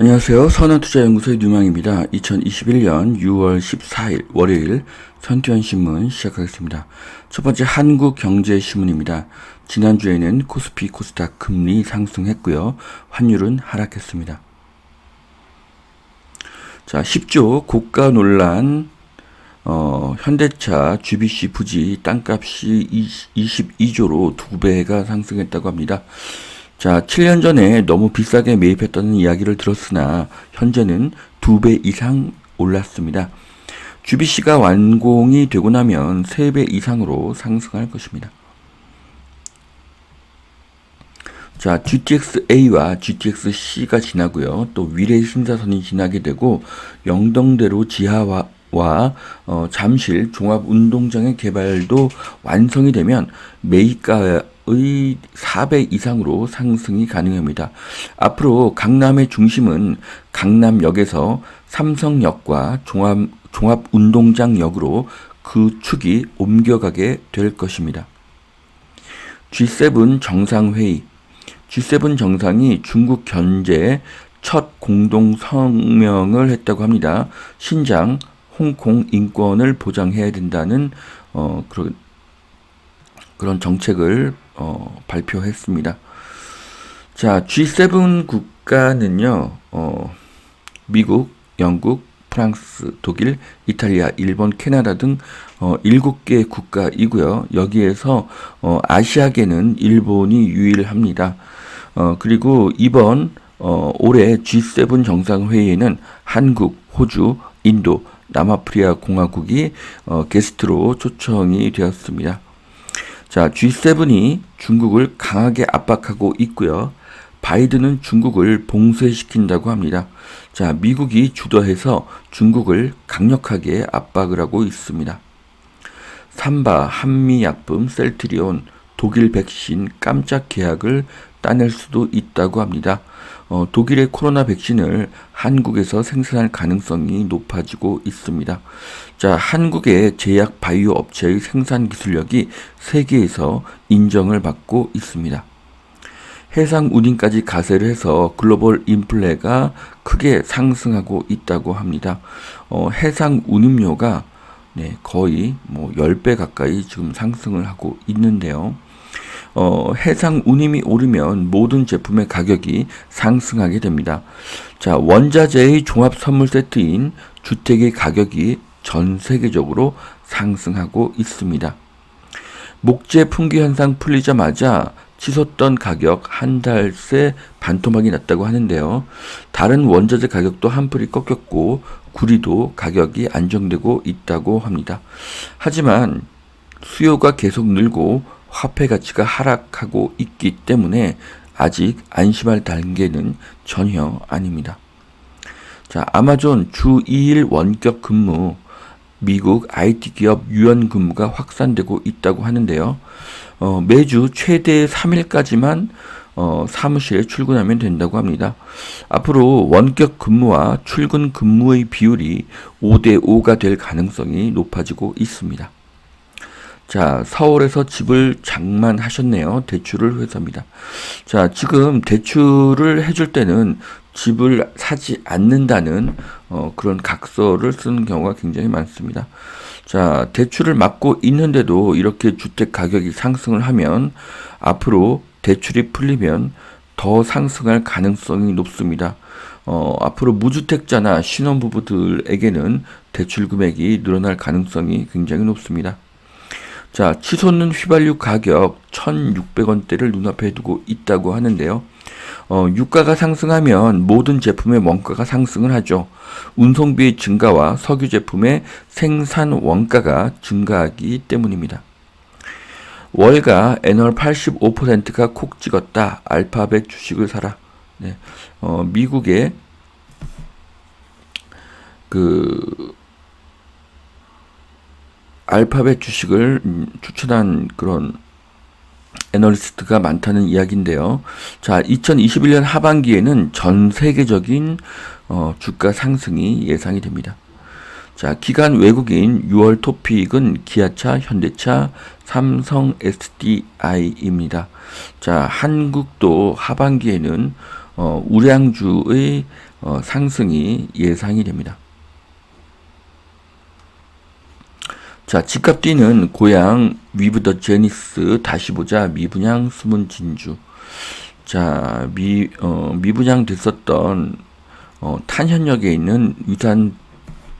안녕하세요. 선한투자연구소의 뉴망입니다. 2021년 6월 14일 월요일 선투현신문 시작하겠습니다. 첫 번째 한국경제신문입니다. 지난주에는 코스피 코스닥 금리 상승했고요. 환율은 하락했습니다. 자, 10조 고가 논란 어, 현대차 GBC 부지 땅값이 22조로 두 배가 상승했다고 합니다. 자, 7년 전에 너무 비싸게 매입했다는 이야기를 들었으나 현재는 두배 이상 올랐습니다. GBC가 완공이 되고 나면 세배 이상으로 상승할 것입니다. 자, GTX-A와 GTX-C가 지나고요. 또 위례 신사선이 지나게 되고 영동대로 지하와 와 어, 잠실 종합운동장의 개발도 완성이 되면 매입가 의 4배 이상으로 상승이 가능합니다. 앞으로 강남의 중심은 강남역에서 삼성역과 종합, 종합운동장역으로 그 축이 옮겨가게 될 것입니다. G7 정상회의 G7 정상이 중국 견제 첫 공동 성명을 했다고 합니다. 신장, 홍콩 인권을 보장해야 된다는 어, 그런 그런 정책을 어, 발표했습니다. 자, G7 국가는요, 어, 미국, 영국, 프랑스, 독일, 이탈리아, 일본, 캐나다 등 어, 7개 국가이고요. 여기에서 어, 아시아계는 일본이 유일합니다. 어, 그리고 이번 어, 올해 G7 정상회의에는 한국, 호주, 인도, 남아프리아 공화국이 어, 게스트로 초청이 되었습니다. 자, G7이 중국을 강하게 압박하고 있고요. 바이든은 중국을 봉쇄시킨다고 합니다. 자, 미국이 주도해서 중국을 강력하게 압박을 하고 있습니다. 삼바, 한미약품, 셀트리온, 독일 백신 깜짝 계약을 따낼 수도 있다고 합니다. 어, 독일의 코로나 백신을 한국에서 생산할 가능성이 높아지고 있습니다. 자, 한국의 제약 바이오 업체의 생산 기술력이 세계에서 인정을 받고 있습니다. 해상 운임까지 가세를 해서 글로벌 인플레가 크게 상승하고 있다고 합니다. 어, 해상 운임료가 네, 거의 뭐 10배 가까이 지금 상승을 하고 있는데요. 어, 해상 운임이 오르면 모든 제품의 가격이 상승하게 됩니다. 자, 원자재의 종합 선물 세트인 주택의 가격이 전 세계적으로 상승하고 있습니다. 목재 품귀 현상 풀리자마자 치솟던 가격 한 달 새 반토막이 났다고 하는데요. 다른 원자재 가격도 한풀이 꺾였고 구리도 가격이 안정되고 있다고 합니다. 하지만 수요가 계속 늘고 화폐 가치가 하락하고 있기 때문에 아직 안심할 단계는 전혀 아닙니다. 자, 아마존 주 2일 원격 근무, 미국 IT 기업 유연 근무가 확산되고 있다고 하는데요. 어, 매주 최대 3일까지만 어, 사무실에 출근하면 된다고 합니다. 앞으로 원격 근무와 출근 근무의 비율이 5대 5가 될 가능성이 높아지고 있습니다. 자, 서울에서 집을 장만하셨네요. 대출을 회수합니다. 자, 지금 대출을 해줄 때는 집을 사지 않는다는 어, 그런 각서를 쓰는 경우가 굉장히 많습니다. 자, 대출을 막고 있는데도 이렇게 주택 가격이 상승을 하면 앞으로 대출이 풀리면 더 상승할 가능성이 높습니다. 어, 앞으로 무주택자나 신혼부부들에게는 대출 금액이 늘어날 가능성이 굉장히 높습니다. 자, 치솟는 휘발유 가격 1,600원대를 눈앞에 두고 있다고 하는데요. 어, 유가가 상승하면 모든 제품의 원가가 상승을 하죠. 운송비 증가와 석유 제품의 생산 원가가 증가하기 때문입니다. 월가 애널 85%가 콕 찍었다. 알파벳 주식을 사라. 네. 어, 미국의 그 알파벳 주식을 음, 추천한 그런 애널리스트가 많다는 이야기인데요. 자, 2021년 하반기에는 전 세계적인 어, 주가 상승이 예상이 됩니다. 자, 기간 외국인 6월 토픽은 기아차, 현대차, 삼성 SDI입니다. 자, 한국도 하반기에는 어, 우량주의 어, 상승이 예상이 됩니다. 자, 집값 뛰는 고향 위브 더 제니스 다시 보자 미분양 숨은 진주. 자, 미 어, 미분양 됐었던 어, 탄현역에 있는 위산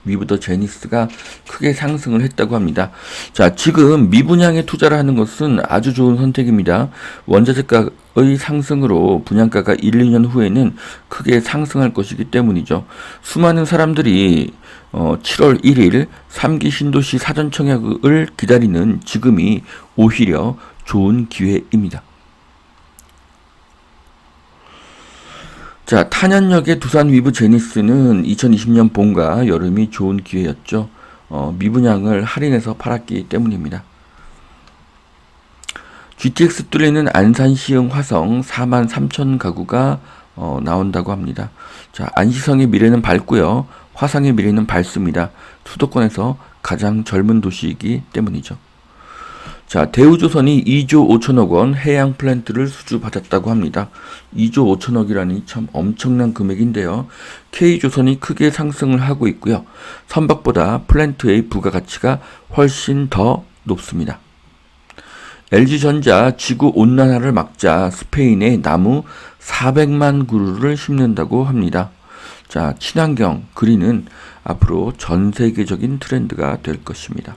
위브 더 제니스가 크게 상승을 했다고 합니다. 자, 지금 미분양에 투자를 하는 것은 아주 좋은 선택입니다. 원자재가의 상승으로 분양가가 1, 2년 후에는 크게 상승할 것이기 때문이죠. 수많은 사람들이 어, 7월 1일 3기 신도시 사전 청약을 기다리는 지금이 오히려 좋은 기회입니다. 자, 탄현역의 두산 위브 제니스는 2020년 봄과 여름이 좋은 기회였죠. 어, 미분양을 할인해서 팔았기 때문입니다. GTX 뚫리는 안산 시흥 화성 4만 3천 가구가 어, 나온다고 합니다. 자, 안시성의 미래는 밝고요. 화성의 미래는 밝습니다. 수도권에서 가장 젊은 도시이기 때문이죠. 자, 대우조선이 2조 5천억 원 해양 플랜트를 수주받았다고 합니다. 2조 5천억이라니 참 엄청난 금액인데요. K조선이 크게 상승을 하고 있고요. 선박보다 플랜트의 부가가치가 훨씬 더 높습니다. LG전자 지구 온난화를 막자 스페인에 나무 400만 그루를 심는다고 합니다. 자, 친환경 그린은 앞으로 전 세계적인 트렌드가 될 것입니다.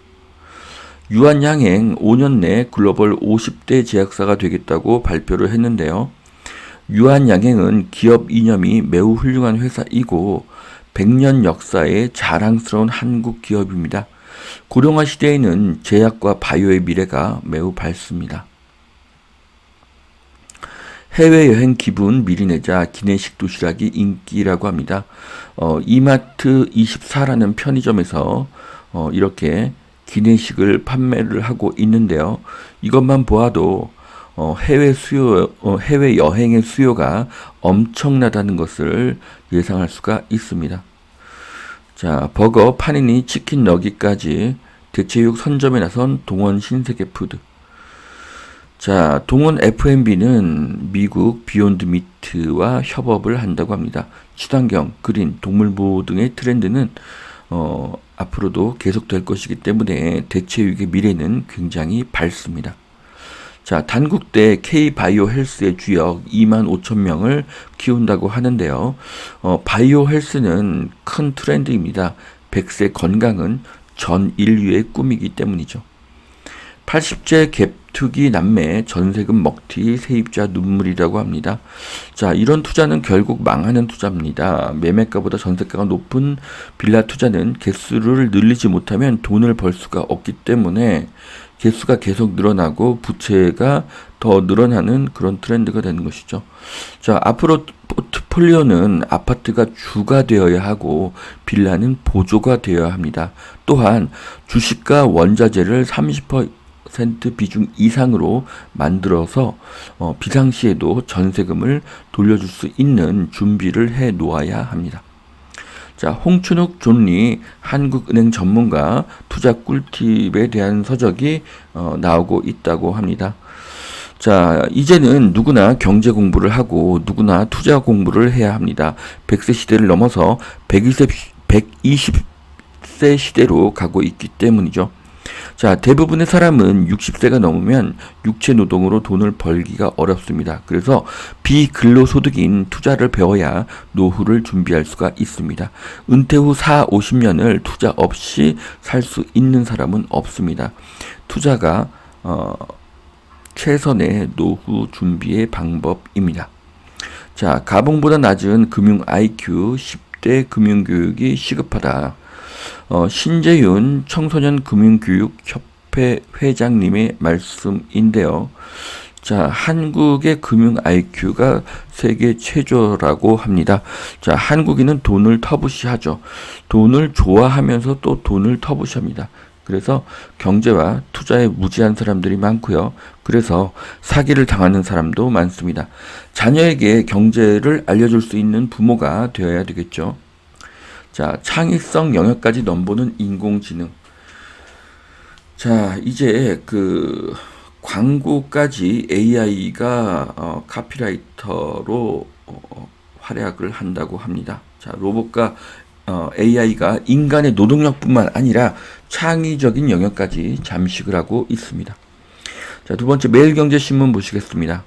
유한양행 5년 내 글로벌 50대 제약사가 되겠다고 발표를 했는데요. 유한양행은 기업 이념이 매우 훌륭한 회사이고 100년 역사의 자랑스러운 한국 기업입니다. 고령화 시대에는 제약과 바이오의 미래가 매우 밝습니다. 해외여행 기분 미리 내자 기내식 도시락이 인기라고 합니다. 어, 이마트 24라는 편의점에서 어, 이렇게 기내식을 판매를 하고 있는데요. 이것만 보아도 어, 해외 수요, 어, 해외 여행의 수요가 엄청나다는 것을 예상할 수가 있습니다. 자, 버거, 파니니, 치킨 너기까지 대체육 선점에 나선 동원 신세계 푸드. 자, 동원 F&B는 미국 비욘드 미트와 협업을 한다고 합니다. 친환경, 그린, 동물보호 등의 트렌드는 어, 앞으로도 계속될 것이기 때문에 대체육의 미래는 굉장히 밝습니다. 자, 단국대 K바이오 헬스의 주역 2만 5천 명을 키운다고 하는데요. 어, 바이오 헬스는 큰 트렌드입니다. 100세 건강은 전 인류의 꿈이기 때문이죠. 80제 갭투기 남매 전세금 먹튀 세입자 눈물이라고 합니다. 자, 이런 투자는 결국 망하는 투자입니다. 매매가보다 전세가가 높은 빌라 투자는 개수를 늘리지 못하면 돈을 벌 수가 없기 때문에 개수가 계속 늘어나고 부채가 더 늘어나는 그런 트렌드가 되는 것이죠. 자, 앞으로 포트폴리오는 아파트가 주가 되어야 하고 빌라는 보조가 되어야 합니다. 또한 주식과 원자재를 30% 비중 이상으로 만들어서 어, 비상시에도 전세금을 돌려줄 수 있는 준비를 해 놓아야 합니다. 자, 홍춘욱 존리 한국은행 전문가 투자 꿀팁에 대한 서적이 어, 나오고 있다고 합니다. 자, 이제는 누구나 경제 공부를 하고 누구나 투자 공부를 해야 합니다. 100세 시대를 넘어서 120세, 120세 시대로 가고 있기 때문이죠. 자, 대부분의 사람은 60세가 넘으면 육체 노동으로 돈을 벌기가 어렵습니다. 그래서 비근로소득인 투자를 배워야 노후를 준비할 수가 있습니다. 은퇴 후 4, 50년을 투자 없이 살 수 있는 사람은 없습니다. 투자가 어, 최선의 노후 준비의 방법입니다. 자, 가봉보다 낮은 금융 IQ 10대 금융교육이 시급하다. 어, 신재윤 청소년 금융교육 협회 회장님의 말씀인데요. 자, 한국의 금융 IQ가 세계 최저라고 합니다. 자, 한국인은 돈을 터부시하죠. 돈을 좋아하면서 또 돈을 터부시합니다. 그래서 경제와 투자에 무지한 사람들이 많고요. 그래서 사기를 당하는 사람도 많습니다. 자녀에게 경제를 알려줄 수 있는 부모가 되어야 되겠죠. 자, 창의성 영역까지 넘보는 인공지능. 자, 이제 그 광고까지 AI가 어, 카피라이터로 어, 활약을 한다고 합니다. 자, 로봇과 어, AI가 인간의 노동력뿐만 아니라 창의적인 영역까지 잠식을 하고 있습니다. 자, 두 번째 매일경제신문 보시겠습니다.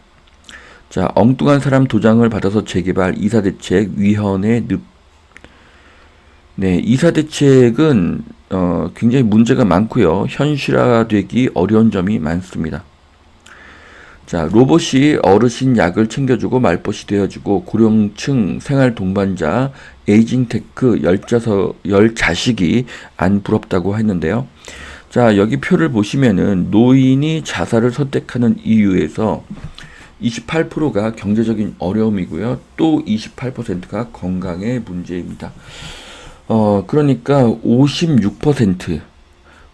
자, 엉뚱한 사람 도장을 받아서 재개발 이사대책 위헌의 늪. 네, 이사 대책은 어, 굉장히 문제가 많고요. 현실화되기 어려운 점이 많습니다. 자, 로봇이 어르신 약을 챙겨주고 말벗이 되어주고 고령층 생활 동반자 에이징 테크 열자서 열 자식이 안 부럽다고 했는데요. 자, 여기 표를 보시면은 노인이 자살을 선택하는 이유에서 28%가 경제적인 어려움이고요. 또 28%가 건강의 문제입니다. 어, 그러니까 56%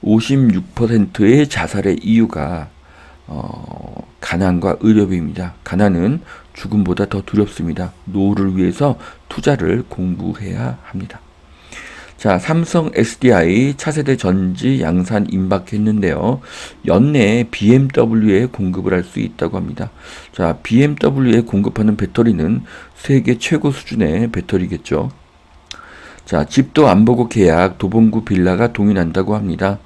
56%의 자살의 이유가 어, 가난과 의료비입니다. 가난은 죽음보다 더 두렵습니다. 노후를 위해서 투자를 공부해야 합니다. 자, 삼성 SDI 차세대 전지 양산 임박했는데요. 연내에 BMW에 공급을 할 수 있다고 합니다. 자, BMW에 공급하는 배터리는 세계 최고 수준의 배터리겠죠. 자, 집도 안 보고 계약 도봉구 빌라가 동의난다고 합니다.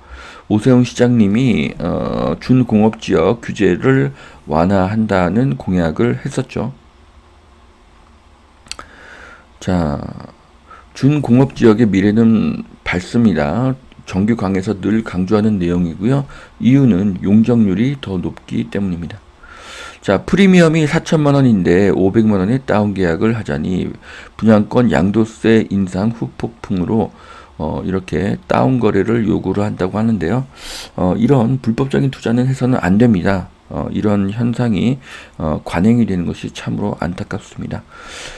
오세훈 시장님이 어, 준공업지역 규제를 완화한다는 공약을 했었죠. 자, 준공업지역의 미래는 밝습니다. 정규 강에서 늘 강조하는 내용이고요. 이유는 용적률이 더 높기 때문입니다. 자, 프리미엄이 4천만 원인데 500만 원에 다운 계약을 하자니 분양권 양도세 인상 후 폭풍으로 어, 이렇게 다운 거래를 요구를 한다고 하는데요. 어, 이런 불법적인 투자는 해서는 안 됩니다. 어, 이런 현상이 어, 관행이 되는 것이 참으로 안타깝습니다.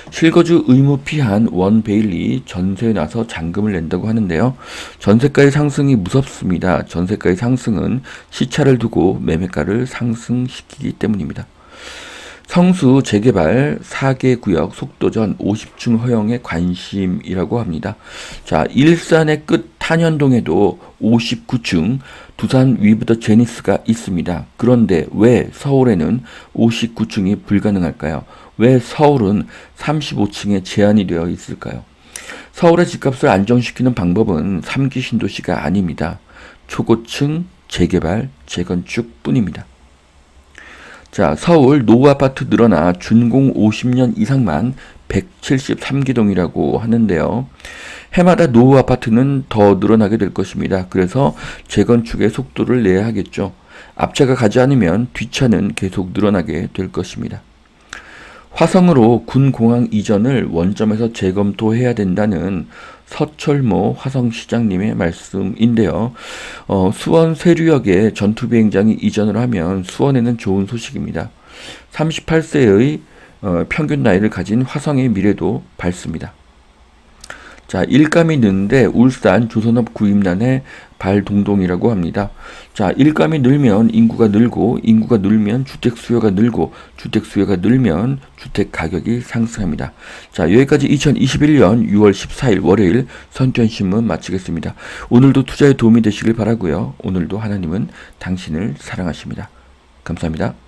실거주 의무 피한 원 베일리 전세에 나서 잔금을 낸다고 하는데요. 전세가의 상승이 무섭습니다. 전세가의 상승은 시차를 두고 매매가를 상승시키기 때문입니다. 성수 재개발 4개 구역 속도전 50층 허용에 관심이라고 합니다. 자, 일산의 끝 탄현동에도 59층 두산 위브더 제니스가 있습니다. 그런데 왜 서울에는 59층이 불가능할까요? 왜 서울은 35층에 제한이 되어 있을까요? 서울의 집값을 안정시키는 방법은 3기 신도시가 아닙니다. 초고층 재개발, 재건축 뿐입니다. 자, 서울 노후 아파트 늘어나 준공 50년 이상만 173기동이라고 하는데요. 해마다 노후 아파트는 더 늘어나게 될 것입니다. 그래서 재건축의 속도를 내야 하겠죠. 앞차가 가지 않으면 뒷차는 계속 늘어나게 될 것입니다. 화성으로 군 공항 이전을 원점에서 재검토해야 된다는 서철모 화성시장님의 말씀인데요. 어, 수원 세류역에 전투비행장이 이전을 하면 수원에는 좋은 소식입니다. 38세의 어, 평균 나이를 가진 화성의 미래도 밝습니다. 자, 일감이 느는데 울산 조선업 구입난의 발동동이라고 합니다. 자, 일감이 늘면 인구가 늘고 인구가 늘면 주택 수요가 늘고 주택 수요가 늘면 주택 가격이 상승합니다. 자, 여기까지 2021년 6월 14일 월요일 선전 신문 마치겠습니다. 오늘도 투자에 도움이 되시길 바라고요. 오늘도 하나님은 당신을 사랑하십니다. 감사합니다.